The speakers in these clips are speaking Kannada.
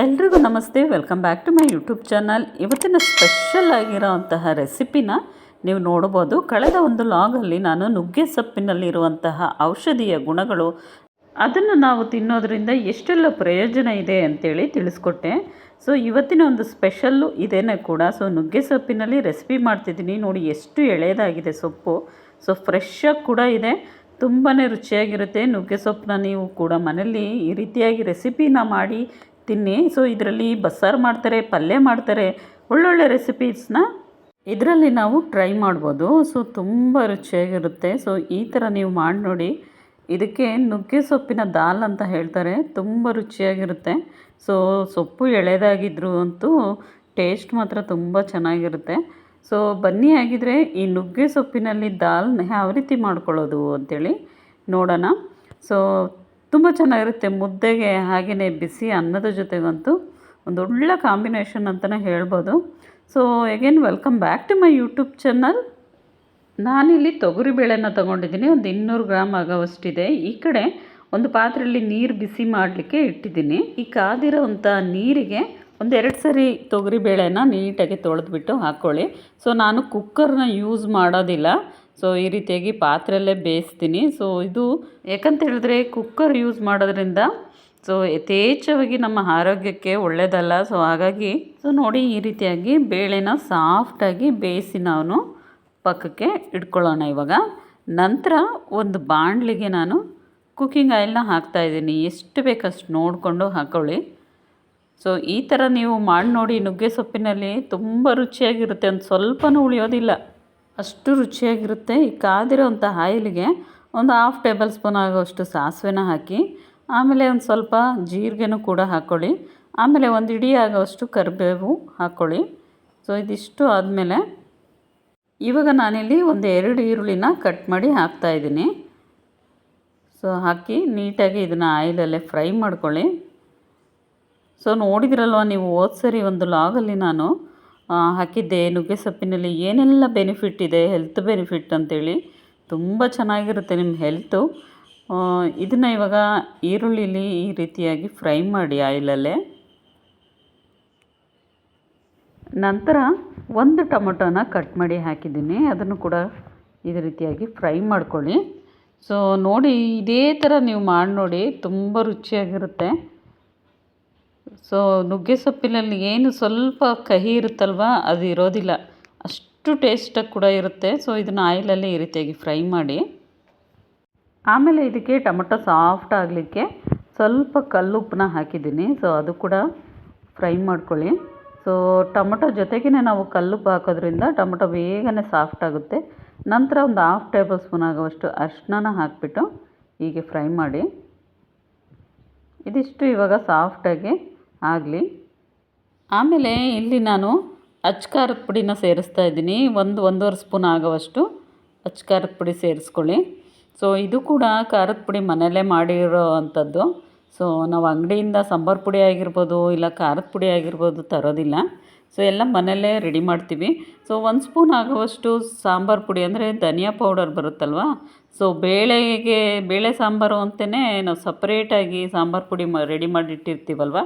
ಎಲ್ರಿಗೂ ನಮಸ್ತೆ, welcome back to my YouTube channel. ಇವತ್ತಿನ ಸ್ಪೆಷಲ್ ಆಗಿರೋಂತಹ ರೆಸಿಪಿನ ನೀವು ನೋಡ್ಬೋದು. ಕಳೆದ ಒಂದು ಲಾಗಲ್ಲಿ ನಾನು ನುಗ್ಗೆ ಸೊಪ್ಪಿನಲ್ಲಿರುವಂತಹ ಔಷಧೀಯ ಗುಣಗಳು, ಅದನ್ನು ನಾವು ತಿನ್ನೋದರಿಂದ ಎಷ್ಟೆಲ್ಲ ಪ್ರಯೋಜನ ಇದೆ ಅಂತೇಳಿ ತಿಳಿಸ್ಕೊಟ್ಟೆ. ಸೊ, ಇವತ್ತಿನ ಒಂದು ಸ್ಪೆಷಲ್ಲು ಇದೇನೆ ಕೂಡ. ಸೊ, ನುಗ್ಗೆ ಸೊಪ್ಪಿನಲ್ಲಿ ರೆಸಿಪಿ ಮಾಡ್ತಿದ್ದೀನಿ. ನೋಡಿ, ಎಷ್ಟು ಎಳೆಯದಾಗಿದೆ ಸೊಪ್ಪು. ಸೊ, ಫ್ರೆಶ್ಶಾಗಿ ಕೂಡ ಇದೆ. ತುಂಬಾ ರುಚಿಯಾಗಿರುತ್ತೆ. ನುಗ್ಗೆ ಸೊಪ್ಪನ್ನ ನೀವು ಕೂಡ ಮನೇಲಿ ಈ ರೀತಿಯಾಗಿ ರೆಸಿಪಿನ ಮಾಡಿ ತಿನ್ನಿ. ಸೊ ಇದರಲ್ಲಿ ಬಸ್ಸಾರು ಮಾಡ್ತಾರೆ, ಪಲ್ಯ ಮಾಡ್ತಾರೆ. ಒಳ್ಳೊಳ್ಳೆ ರೆಸಿಪೀಸ್ನ ಇದರಲ್ಲಿ ನಾವು ಟ್ರೈ ಮಾಡ್ಬೋದು. ಸೊ ತುಂಬ ರುಚಿಯಾಗಿರುತ್ತೆ. ಸೊ ಈ ಥರ ನೀವು ಮಾಡಿ ನೋಡಿ. ಇದಕ್ಕೆ ನುಗ್ಗೆ ಸೊಪ್ಪಿನ ದಾಲ್ ಅಂತ ಹೇಳ್ತಾರೆ. ತುಂಬ ರುಚಿಯಾಗಿರುತ್ತೆ. ಸೊ ಸೊಪ್ಪು ಎಳೆದಾಗಿದ್ರು ಅಂತೂ ಟೇಸ್ಟ್ ಮಾತ್ರ ತುಂಬ ಚೆನ್ನಾಗಿರುತ್ತೆ. ಸೊ ಬನ್ನಿ ಆಗಿದ್ರೆ ಈ ನುಗ್ಗೆ ಸೊಪ್ಪಿನಲ್ಲಿ ದಾಲ್ನ ಯಾವ ರೀತಿ ಮಾಡ್ಕೊಳ್ಳೋದು ಅಂತೇಳಿ ನೋಡೋಣ. ಸೊ ತುಂಬ ಚೆನ್ನಾಗಿರುತ್ತೆ ಮುದ್ದೆಗೆ ಹಾಗೆಯೇ ಬಿಸಿ ಅನ್ನದ ಜೊತೆಗಂತೂ ಒಂದು ಒಳ್ಳೆ ಕಾಂಬಿನೇಷನ್ ಅಂತಲೇ ಹೇಳ್ಬೋದು. So again welcome back to my YouTube channel ನಾನಿಲ್ಲಿ ತೊಗರಿಬೇಳೆನ ತೊಗೊಂಡಿದ್ದೀನಿ. ಒಂದು ಇನ್ನೂರು ಗ್ರಾಮ್ ಆಗೋವಷ್ಟಿದೆ. ಈ ಕಡೆ ಒಂದು ಪಾತ್ರೆಯಲ್ಲಿ ನೀರು ಬಿಸಿ ಮಾಡಲಿಕ್ಕೆ ಇಟ್ಟಿದ್ದೀನಿ. ಈ ಕಾದಿರೋವಂಥ ನೀರಿಗೆ ಒಂದು ಎರಡು ಸರಿ ತೊಗರಿಬೇಳೆನ ನೀಟಾಗಿ ತೊಳೆದ್ಬಿಟ್ಟು ಹಾಕ್ಕೊಳ್ಳಿ. ಸೊ ನಾನು ಕುಕ್ಕರ್ನ ಯೂಸ್ ಮಾಡೋದಿಲ್ಲ. ಸೊ ಈ ರೀತಿಯಾಗಿ ಪಾತ್ರೆಯಲ್ಲೇ ಬೇಯಿಸ್ತೀನಿ. ಸೊ ಇದು ಯಾಕಂತ ಹೇಳಿದ್ರೆ ಕುಕ್ಕರ್ ಯೂಸ್ ಮಾಡೋದ್ರಿಂದ ಸೊ ಯಥೇಚ್ಛವಾಗಿ ನಮ್ಮ ಆರೋಗ್ಯಕ್ಕೆ ಒಳ್ಳೆಯದಲ್ಲ ಸೊ ಹಾಗಾಗಿ ಸೊ ನೋಡಿ ಈ ರೀತಿಯಾಗಿ ಬೇಳೆನ ಸಾಫ್ಟಾಗಿ ಬೇಯಿಸಿ ನಾನು ಪಕ್ಕಕ್ಕೆ ಇಟ್ಕೊಳ್ಳೋಣ ಇವಾಗ. ನಂತರ ಒಂದು ಬಾಣಲಿಗೆ ನಾನು ಕುಕ್ಕಿಂಗ್ ಆಯಿಲ್ನ ಹಾಕ್ತಾಯಿದ್ದೀನಿ ಎಷ್ಟು ಬೇಕಷ್ಟು ನೋಡಿಕೊಂಡು ಹಾಕ್ಕೊಳ್ಳಿ ಸೊ ಈ ಥರ ನೀವು ಮಾಡಿ ನೋಡಿ ನುಗ್ಗೆ ಸೊಪ್ಪಿನಲ್ಲಿ ತುಂಬ ರುಚಿಯಾಗಿರುತ್ತೆ. ಒಂದು ಸ್ವಲ್ಪನೂ ಉಳಿಯೋದಿಲ್ಲ. ಅಷ್ಟು ರುಚಿಯಾಗಿರುತ್ತೆ. ಈ ಕಾದಿರೋಂಥ ಆಯಿಲಿಗೆ ಒಂದು ಹಾಫ್ ಟೇಬಲ್ ಸ್ಪೂನ್ ಆಗೋಷ್ಟು ಸಾಸಿವೆನ ಹಾಕಿ, ಆಮೇಲೆ ಒಂದು ಸ್ವಲ್ಪ ಜೀರಿಗೆನೂ ಕೂಡ ಹಾಕ್ಕೊಳ್ಳಿ ಆಮೇಲೆ ಒಂದು ಇಡೀ ಆಗೋಷ್ಟು ಕರಿಬೇವು ಹಾಕ್ಕೊಳ್ಳಿ ಸೊ, ಇದಿಷ್ಟು ಆದಮೇಲೆ ಇವಾಗ ನಾನಿಲ್ಲಿ ಒಂದು ಎರಡು ಈರುಳ್ಳಿನ ಕಟ್ ಮಾಡಿ ಹಾಕ್ತಾಯಿದ್ದೀನಿ ಸೊ, ಹಾಕಿ ನೀಟಾಗಿ ಇದನ್ನು ಆಯಿಲಲ್ಲೇ ಫ್ರೈ ಮಾಡ್ಕೊಳ್ಳಿ. ಸೊ, ನೋಡಿದ್ರಲ್ವ ನೀವು ಹೋದ ಸರಿ ಒಂದು ಲಾಗಲ್ಲಿ ನಾನು ಹಾಕಿದ್ದೆ. ನುಗ್ಗೆ ಸೊಪ್ಪಿನಲ್ಲಿ ಏನೆಲ್ಲ ಬೆನಿಫಿಟ್ ಇದೆ? ಹೆಲ್ತ್ ಬೆನಿಫಿಟ್ ಅಂತೇಳಿ ತುಂಬ ಚೆನ್ನಾಗಿರುತ್ತೆ ನಿಮ್ಮ ಹೆಲ್ತು ಇದನ್ನು ಇವಾಗ ಈರುಳ್ಳಿಲಿ ಈ ರೀತಿಯಾಗಿ ಫ್ರೈ ಮಾಡಿ ಆಯಿಲಲ್ಲೇ. ನಂತರ ಒಂದು ಟೊಮೊಟೊನ ಕಟ್ ಮಾಡಿ ಹಾಕಿದ್ದೀನಿ. ಅದನ್ನು ಕೂಡ ಇದೇ ರೀತಿಯಾಗಿ ಫ್ರೈ ಮಾಡ್ಕೊಳ್ಳಿ. ಸೊ ನೋಡಿ, ಇದೇ ಥರ ನೀವು ಮಾಡಿ ನೋಡಿ ತುಂಬ ರುಚಿಯಾಗಿರುತ್ತೆ. ಸೊ ನುಗ್ಗೆ ಸೊಪ್ಪಿನಲ್ಲಿ ಏನು ಸ್ವಲ್ಪ ಕಹಿ ಇರುತ್ತಲ್ವ, ಅದು ಇರೋದಿಲ್ಲ. ಅಷ್ಟು ಟೇಸ್ಟಾಗಿ ಕೂಡ ಇರುತ್ತೆ. ಸೊ ಇದನ್ನು ಆಯಿಲಲ್ಲಿ ಈ ರೀತಿಯಾಗಿ ಫ್ರೈ ಮಾಡಿ. ಆಮೇಲೆ ಇದಕ್ಕೆ ಟೊಮೊಟೊ ಸಾಫ್ಟ್ ಆಗಲಿಕ್ಕೆ ಸ್ವಲ್ಪ ಕಲ್ಲುಪ್ಪನ್ನ ಹಾಕಿದ್ದೀನಿ. ಸೊ ಅದು ಕೂಡ ಫ್ರೈ ಮಾಡ್ಕೊಳ್ಳಿ. ಸೊ ಟೊಮೊಟೊ ಜೊತೆಗೇ ನಾವು ಕಲ್ಲುಪ್ಪು ಹಾಕೋದ್ರಿಂದ ಟೊಮೊಟೊ ಬೇಗನೆ ಸಾಫ್ಟ್ ಆಗುತ್ತೆ. ನಂತರ ಒಂದು ಹಾಫ್ ಟೇಬಲ್ ಸ್ಪೂನ್ ಆಗುವಷ್ಟು ಅರಿಶಿನ ಹಾಕಿಬಿಟ್ಟು ಹೀಗೆ ಫ್ರೈ ಮಾಡಿ. ಇದಿಷ್ಟು ಇವಾಗ ಸಾಫ್ಟಾಗಿ ಆಗಲಿ. ಆಮೇಲೆ ಇಲ್ಲಿ ನಾನು ಅಚ್ಕಾರದ ಪುಡಿನ ಸೇರಿಸ್ತಾ ಇದ್ದೀನಿ. ಒಂದು, ಒಂದೂವರೆ ಸ್ಪೂನ್ ಆಗೋವಷ್ಟು ಅಚ್ಕಾರದ ಪುಡಿ ಸೇರಿಸ್ಕೊಳ್ಳಿ. ಸೊ ಇದು ಕೂಡ ಖಾರದ ಪುಡಿ ಮನೆಯಲ್ಲೇ ಮಾಡಿರೋ ಅಂಥದ್ದು. ಸೊ ನಾವು ಅಂಗಡಿಯಿಂದ ಸಾಂಬಾರು ಪುಡಿ ಆಗಿರ್ಬೋದು ಇಲ್ಲ ಖಾರದ ಪುಡಿ ಆಗಿರ್ಬೋದು ತರೋದಿಲ್ಲ. ಸೊ ಎಲ್ಲ ಮನೆಯಲ್ಲೇ ರೆಡಿ ಮಾಡ್ತೀವಿ. ಸೊ ಒಂದು ಸ್ಪೂನ್ ಆಗುವಷ್ಟು ಸಾಂಬಾರು ಪುಡಿ ಅಂದರೆ ಧನಿಯಾ ಪೌಡರ್ ಬರುತ್ತಲ್ವ? ಸೊ ಬೇಳೆಗೆ ಬೇಳೆ ಸಾಂಬಾರು ಅಂತಲೇ ನಾವು ಸಪ್ರೇಟಾಗಿ ಸಾಂಬಾರು ಪುಡಿ ಮ ರೆಡಿ ಮಾಡಿಟ್ಟಿರ್ತೀವಲ್ವ?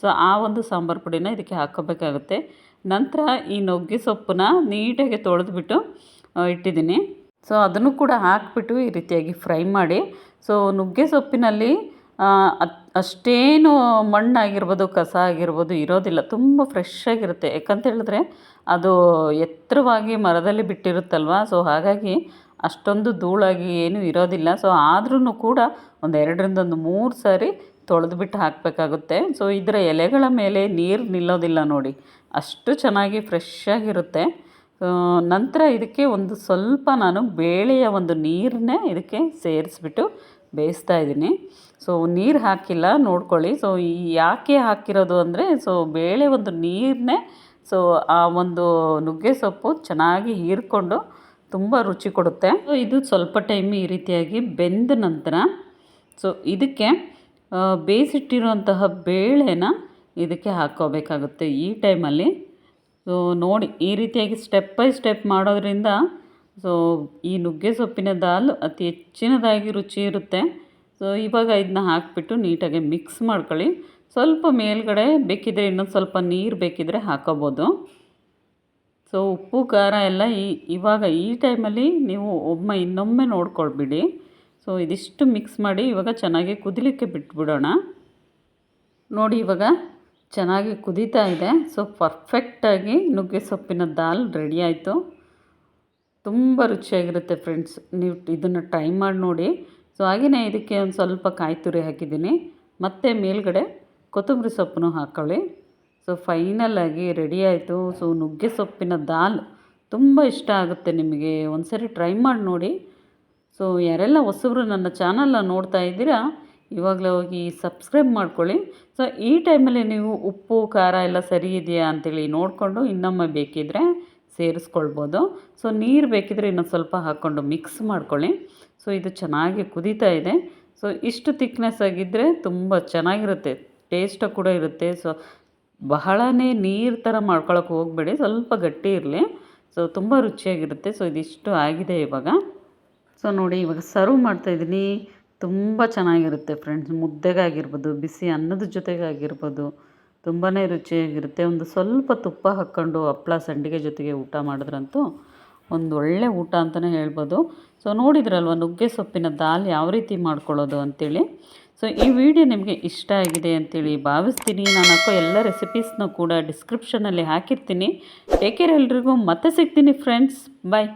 ಸೊ ಆ ಒಂದು ಸಾಂಬಾರು ಪುಡಿನ ಇದಕ್ಕೆ ಹಾಕೋಬೇಕಾಗುತ್ತೆ. ನಂತರ ಈ ನುಗ್ಗೆ ಸೊಪ್ಪನ್ನ ನೀಟಾಗಿ ತೊಳೆದ್ಬಿಟ್ಟು ಇಟ್ಟಿದ್ದೀನಿ. ಸೊ ಅದನ್ನು ಕೂಡ ಹಾಕ್ಬಿಟ್ಟು ಈ ರೀತಿಯಾಗಿ ಫ್ರೈ ಮಾಡಿ, ಸೊ ನುಗ್ಗೆ ಸೊಪ್ಪಿನಲ್ಲಿ ಅಷ್ಟೇನು ಮಣ್ಣಾಗಿರ್ಬೋದು, ಕಸ ಆಗಿರ್ಬೋದು ಇರೋದಿಲ್ಲ. ತುಂಬ ಫ್ರೆಶ್ ಆಗಿರುತ್ತೆ. ಯಾಕಂತ ಹೇಳಿದ್ರೆ ಅದು ಎತ್ತರವಾಗಿ ಮರದಲ್ಲಿ ಬಿಟ್ಟಿರುತ್ತಲ್ವ? ಸೊ ಹಾಗಾಗಿ ಅಷ್ಟೊಂದು ಧೂಳಾಗಿ ಏನೂ ಇರೋದಿಲ್ಲ. ಸೊ ಆದ್ರೂ ಕೂಡ ಒಂದು ಎರಡರಿಂದ ಒಂದು ಮೂರು ಸಾರಿ ತೊಳೆದ್ಬಿಟ್ಟು ಹಾಕಬೇಕಾಗುತ್ತೆ. ಸೊ ಇದರ ಎಲೆಗಳ ಮೇಲೆ ನೀರು ನಿಲ್ಲೋದಿಲ್ಲ ನೋಡಿ. ಅಷ್ಟು ಚೆನ್ನಾಗಿ ಫ್ರೆಶ್ ಆಗಿರುತ್ತೆ. ನಂತರ ಇದಕ್ಕೆ ಒಂದು ಸ್ವಲ್ಪ ನಾನು ಬೇಳೆಯ ಒಂದು ನೀರನ್ನೇ ಇದಕ್ಕೆ ಸೇರಿಸ್ಬಿಟ್ಟು ಬೇಯಿಸ್ತಾ ಇದ್ದೀನಿ. ಸೊ ನೀರು ಹಾಕಿಲ್ಲ, ನೋಡ್ಕೊಳ್ಳಿ. ಸೊ ಯಾಕೆ ಹಾಕಿರೋದು ಅಂದರೆ ಸೊ ಬೇಳೆ ಒಂದು ನೀರನ್ನೇ ಸೊ ಆ ಒಂದು ನುಗ್ಗೆ ಸೊಪ್ಪು ಚೆನ್ನಾಗಿ ಹೀರ್ಕೊಂಡು ತುಂಬ ರುಚಿ ಕೊಡುತ್ತೆ. ಸೊ ಇದು ಸ್ವಲ್ಪ ಟೈಮ್ ಈ ರೀತಿಯಾಗಿ ಬೆಂದ ನಂತರ ಸೊ ಇದಕ್ಕೆ ಬೇಯಿಸಿಟ್ಟಿರುವಂತಹ ಬೇಳೆನ ಇದಕ್ಕೆ ಹಾಕ್ಕೋಬೇಕಾಗುತ್ತೆ ಈ ಟೈಮಲ್ಲಿ ಸೊ ನೋಡಿ, ಈ ರೀತಿಯಾಗಿ ಸ್ಟೆಪ್ ಬೈ ಸ್ಟೆಪ್ ಮಾಡೋದ್ರಿಂದ ಸೊ ಈ ನುಗ್ಗೆ ಸೊಪ್ಪಿನ ದಾಲ್ ಅತಿ ಹೆಚ್ಚಿನದಾಗಿ ರುಚಿ ಇರುತ್ತೆ. ಸೊ ಇವಾಗ ಇದನ್ನ ಹಾಕಿಬಿಟ್ಟು ನೀಟಾಗಿ ಮಿಕ್ಸ್ ಮಾಡ್ಕೊಳ್ಳಿ. ಸ್ವಲ್ಪ ಮೇಲ್ಗಡೆ ಬೇಕಿದ್ರೆ ಇನ್ನೊಂದು ಸ್ವಲ್ಪ ನೀರು ಬೇಕಿದ್ರೆ ಹಾಕೋಬೋದು. ಸೊ ಉಪ್ಪು, ಖಾರ ಎಲ್ಲ ಈ ಇವಾಗ ಈ ಟೈಮಲ್ಲಿ ನೀವು ಒಮ್ಮೆ ಇನ್ನೊಮ್ಮೆ ನೋಡ್ಕೊಳ್ಬಿಡಿ. ಸೊ ಇದಿಷ್ಟು ಮಿಕ್ಸ್ ಮಾಡಿ ಇವಾಗ ಚೆನ್ನಾಗಿ ಕುದಿಲಿಕ್ಕೆ ಬಿಟ್ಬಿಡೋಣ. ನೋಡಿ ಇವಾಗ ಚೆನ್ನಾಗಿ ಕುದೀತಾ ಇದೆ. ಸೊ ಪರ್ಫೆಕ್ಟಾಗಿ ನುಗ್ಗೆ ಸೊಪ್ಪಿನ ದಾಲ್ ರೆಡಿ ಆಯಿತು. ತುಂಬ ರುಚಿಯಾಗಿರುತ್ತೆ ಫ್ರೆಂಡ್ಸ್. ನೀವು ಇದನ್ನು ಟ್ರೈ ಮಾಡಿ ನೋಡಿ. ಸೊ ಹಾಗೆಯೇ ಇದಕ್ಕೆ ಒಂದು ಸ್ವಲ್ಪ ಕಾಯಿ ತುರಿ ಹಾಕಿದ್ದೀನಿ. ಮತ್ತು ಮೇಲ್ಗಡೆ ಕೊತ್ತಂಬರಿ ಸೊಪ್ಪನ್ನು ಹಾಕ್ಕೊಳ್ಳಿ ಸೊ ಫೈನಲಾಗಿ ರೆಡಿ ಆಯಿತು. ಸೊ, ನುಗ್ಗೆ ಸೊಪ್ಪಿನ ದಾಲ್ ತುಂಬ ಇಷ್ಟ ಆಗುತ್ತೆ ನಿಮಗೆ. ಒಂದು ಸರಿ ಟ್ರೈ ಮಾಡಿ ನೋಡಿ. ಸೊ, ಯಾರೆಲ್ಲ ಹೊಸಬ್ರು ನನ್ನ ಚಾನಲ್ನ ನೋಡ್ತಾ ಇದ್ದೀರಾ, ಇವಾಗಲೇ ಹೋಗಿ ಸಬ್ಸ್ಕ್ರೈಬ್ ಮಾಡ್ಕೊಳ್ಳಿ. ಸೊ, ಈ ಟೈಮಲ್ಲಿ ನೀವು ಉಪ್ಪು, ಖಾರ ಎಲ್ಲ ಸರಿ ಇದೆಯಾ ಅಂತೇಳಿ ನೋಡಿಕೊಂಡು ಇನ್ನೊಮ್ಮೆ ಬೇಕಿದ್ದರೆ ಸೇರಿಸ್ಕೊಳ್ಬೋದು. ಸೊ ನೀರು ಬೇಕಿದ್ರೆ ಇನ್ನೊಂದು ಸ್ವಲ್ಪ ಹಾಕ್ಕೊಂಡು ಮಿಕ್ಸ್ ಮಾಡ್ಕೊಳ್ಳಿ. ಸೊ ಇದು ಚೆನ್ನಾಗಿ ಕುದೀತಾ ಇದೆ. ಸೊ ಇಷ್ಟು ತಿಕ್ನೆಸ್ ಆಗಿದ್ದರೆ ತುಂಬ ಚೆನ್ನಾಗಿರುತ್ತೆ. ಟೇಸ್ಟ್ ಕೂಡ ಇರುತ್ತೆ. ಸೊ ಬಹಳನೇ ನೀರು ಥರ ಮಾಡ್ಕೊಳಕ್ಕೆ ಹೋಗಬೇಡಿ. ಸ್ವಲ್ಪ ಗಟ್ಟಿ ಇರಲಿ. ಸೊ ತುಂಬ ರುಚಿಯಾಗಿರುತ್ತೆ. ಸೊ ಇದಿಷ್ಟು ಆಗಿದೆ ಇವಾಗ. ಸೊ ನೋಡಿ ಇವಾಗ ಸರ್ವ್ ಮಾಡ್ತಾಯಿದ್ದೀನಿ ತುಂಬ ಚೆನ್ನಾಗಿರುತ್ತೆ ಫ್ರೆಂಡ್ಸ್ ಮುದ್ದೆಗಾಗಿರ್ಬೋದು, ಬಿಸಿ ಅನ್ನದ ಜೊತೆಗಾಗಿರ್ಬೋದು. ತುಂಬಾ ರುಚಿಯಾಗಿರುತ್ತೆ. ಒಂದು ಸ್ವಲ್ಪ ತುಪ್ಪ ಹಾಕ್ಕೊಂಡು ಹಪ್ಪಳ ಸಂಡಿಗೆ ಜೊತೆಗೆ ಊಟ ಮಾಡಿದ್ರಂತೂ ಒಂದು ಒಳ್ಳೆ ಊಟ ಅಂತಲೇ ಹೇಳ್ಬೋದು. ಸೊ ನೋಡಿದ್ರಲ್ವ ನುಗ್ಗೆ ಸೊಪ್ಪಿನ ದಾಲ್ ಯಾವ ರೀತಿ ಮಾಡ್ಕೊಳ್ಳೋದು ಅಂಥೇಳಿ ಸೊ ಈ ವಿಡಿಯೋ ನಿಮಗೆ ಇಷ್ಟ ಆಗಿದೆ ಅಂತೇಳಿ ಭಾವಿಸ್ತೀನಿ. ನಾನು ಹಾಕೋ ಎಲ್ಲ ರೆಸಿಪೀಸ್ನೂ ಕೂಡ ಡಿಸ್ಕ್ರಿಪ್ಷನಲ್ಲಿ ಹಾಕಿರ್ತೀನಿ. ಟೇಕೇರ್ ಕೇರ್ ಎಲ್ರಿಗೂ. ಮತ್ತೆ ಸಿಗ್ತೀನಿ ಫ್ರೆಂಡ್ಸ್ ಬಾಯ್